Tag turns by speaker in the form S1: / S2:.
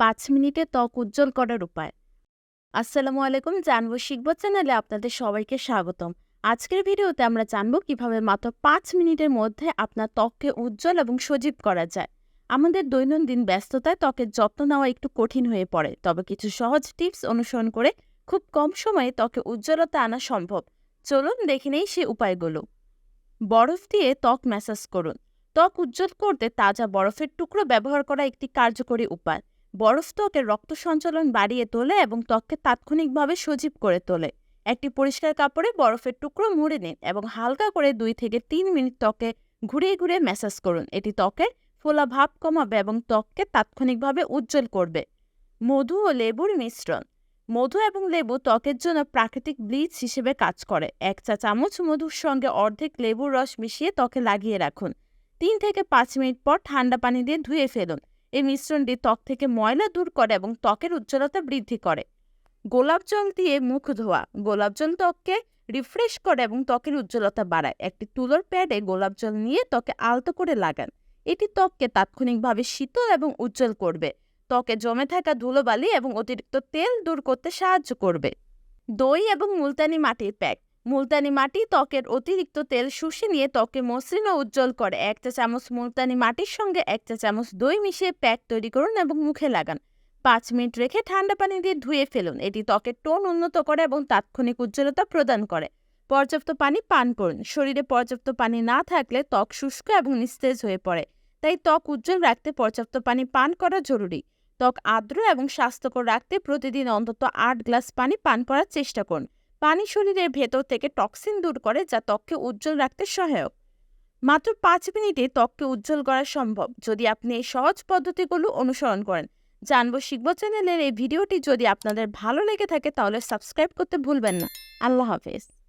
S1: পাঁচ মিনিটে ত্বক উজ্জ্বল করার উপায়। আসসালামু আলাইকুম, জানব শিখব চ্যানেলে আপনাদের সবাইকে স্বাগতম। আজকের ভিডিওতে আমরা জানব কীভাবে মাত্র পাঁচ মিনিটের মধ্যে আপনার ত্বককে উজ্জ্বল এবং সজীব করা যায়। আমাদের দৈনন্দিন ব্যস্ততায় ত্বকের যত্ন নেওয়া একটু কঠিন হয়ে পড়ে, তবে কিছু সহজ টিপস অনুসরণ করে খুব কম সময়ে ত্বকে উজ্জ্বলতা আনা সম্ভব। চলুন দেখে নেই সেই উপায়গুলো। বরফ দিয়ে ত্বক ম্যাসাজ করুন। ত্বক উজ্জ্বল করতে তাজা বরফের টুকরো ব্যবহার করা একটি কার্যকরী উপায়। বরফ ত্বকের রক্ত সঞ্চালন বাড়িয়ে তোলে এবং ত্বককে তাৎক্ষণিকভাবে সজীব করে তোলে। একটি পরিষ্কার কাপড়ে বরফের টুকরো মুড়ে নিন এবং হালকা করে দুই থেকে তিন মিনিট ত্বকে ঘুরিয়ে ঘুরিয়ে ম্যাসাজ করুন। এটি ত্বকের ফোলা ভাব কমাবে এবং ত্বককে তাৎক্ষণিকভাবে উজ্জ্বল করবে। মধু ও লেবুর মিশ্রণ। মধু এবং লেবু ত্বকের জন্য প্রাকৃতিক ব্লিচ হিসেবে কাজ করে। এক চা চামচ মধুর সঙ্গে অর্ধেক লেবুর রস মিশিয়ে ত্বকে লাগিয়ে রাখুন। তিন থেকে পাঁচ মিনিট পর ঠান্ডা পানি দিয়ে ধুয়ে ফেলুন। এই মিশ্রণটি ত্বক থেকে ময়লা দূর করে এবং ত্বকের উজ্জ্বলতা বৃদ্ধি করে। গোলাপ জল দিয়ে মুখ ধোয়া। গোলাপ জল ত্বককে রিফ্রেশ করে এবং ত্বকের উজ্জ্বলতা বাড়ায়। একটি তুলোর প্যাডে গোলাপ জল নিয়ে ত্বকে আলতো করে লাগান। এটি ত্বককে তাৎক্ষণিকভাবে শীতল এবং উজ্জ্বল করবে। ত্বকে জমে থাকা ধুলোবালি এবং অতিরিক্ত তেল দূর করতে সাহায্য করবে। দই এবং মুলতানি মাটির প্যাক। মুলতানি মাটি ত্বকের অতিরিক্ত তেল শুষে নিয়ে ত্বকে মসৃণ ও উজ্জ্বল করে। এক চা চামচ মুলতানি মাটির সঙ্গে এক চা চামচ দই মিশিয়ে প্যাক তৈরি করুন এবং মুখে লাগান। পাঁচ মিনিট রেখে ঠান্ডা পানি দিয়ে ধুয়ে ফেলুন। এটি ত্বকের টোন উন্নত করে এবং তাৎক্ষণিক উজ্জ্বলতা প্রদান করে। পর্যাপ্ত পানি পান করুন। শরীরে পর্যাপ্ত পানি না থাকলে ত্বক শুষ্ক এবং নিস্তেজ হয়ে পড়ে। তাই ত্বক উজ্জ্বল রাখতে পর্যাপ্ত পানি পান করা জরুরি। ত্বক আর্দ্র এবং স্বাস্থ্যকর রাখতে প্রতিদিন অন্তত আট গ্লাস পানি পান করার চেষ্টা করুন। পানি শরীরের ভেতর থেকে টক্সিন দূর করে যা ত্বককে উজ্জ্বল রাখতে সহায়ক। মাত্র পাঁচ মিনিটে ত্বককে উজ্জ্বল করা সম্ভব। যদি আপনি এই সহজ পদ্ধতিগুলো অনুসরণ করেন, জানব শিখব চ্যানেলের এই ভিডিওটি। যদি আপনাদের ভালো লেগে থাকে, তাহলে সাবস্ক্রাইব করতে ভুলবেন না। আল্লাহ হাফেজ।